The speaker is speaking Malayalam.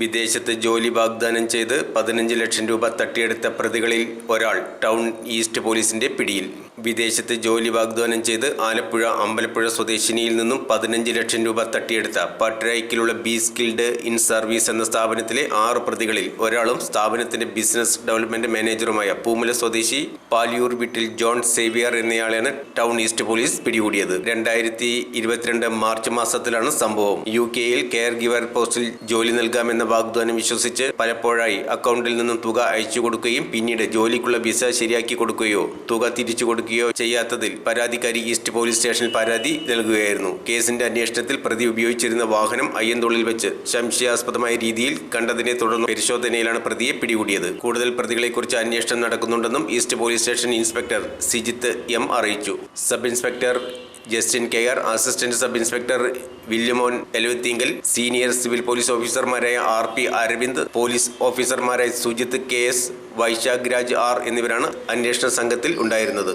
വിദേശത്ത് ജോലി വാഗ്ദാനം ചെയ്ത് പതിനഞ്ച് ലക്ഷം രൂപ തട്ടിയെടുത്ത പ്രതികളിൽ ഒരാൾ ടൗൺ ഈസ്റ്റ് പോലീസിന്റെ പിടിയിൽ. വിദേശത്ത് ജോലി വാഗ്ദാനം ചെയ്ത് ആലപ്പുഴ അമ്പലപ്പുഴ സ്വദേശിനിയിൽ നിന്നും പതിനഞ്ച് ലക്ഷം രൂപ തട്ടിയെടുത്ത പട്രായിക്കിലുള്ള ബി സ്കിൽഡ് ഇൻ സർവീസ് എന്ന സ്ഥാപനത്തിലെ ആറ് പ്രതികളിൽ ഒരാളും സ്ഥാപനത്തിന്റെ ബിസിനസ് ഡെവലപ്മെന്റ് മാനേജറുമായ പൂമല സ്വദേശി പാലിയൂർ വീട്ടിൽ ജോൺ സേവിയർ എന്നയാളെയാണ് ടൗൺ ഈസ്റ്റ് പോലീസ് പിടികൂടിയത്. രണ്ടായിരത്തി ഇരുപത്തിരണ്ട് മാർച്ച് മാസത്തിലാണ് സംഭവം. യു കെയിൽ കെയർ ഗിവർ പോസ്റ്റിൽ ജോലി നൽകാമെന്ന വാഗ്ദാനം വിശ്വസിച്ച് പലപ്പോഴായി അക്കൗണ്ടിൽ നിന്നും തുക അയച്ചു കൊടുക്കുകയും പിന്നീട് ജോലിക്കുള്ള വിസ ശരിയാക്കി കൊടുക്കുകയോ തുക തിരിച്ചു ചെയ്യാത്തതിൽ പരാതിക്കാരി ഈസ്റ്റ് പോലീസ് സ്റ്റേഷനിൽ പരാതി നൽകുകയായിരുന്നു. കേസിന്റെ അന്വേഷണത്തിൽ പ്രതി ഉപയോഗിച്ചിരുന്ന വാഹനം അയ്യന്തുള്ളിൽ വെച്ച് സംശയാസ്പദമായ രീതിയിൽ കണ്ടതിനെ തുടർന്ന് പരിശോധനയിലാണ് പ്രതിയെ പിടികൂടിയത്. കൂടുതൽ പ്രതികളെക്കുറിച്ച് അന്വേഷണം നടക്കുന്നുണ്ടെന്നും east police station inspector Sijith M അറിയിച്ചു. Sub inspector Justin R assistant sub inspector Williamon Eluvathingal senior civil police ഓഫീസർമാരായ ആർ പി അരവിന്ദ് പോലീസ് ഓഫീസർമാരായ Sujith K S Vaishakh Raj R എന്നിവരാണ് അന്വേഷണ സംഘത്തിൽ ഉണ്ടായിരുന്നത്.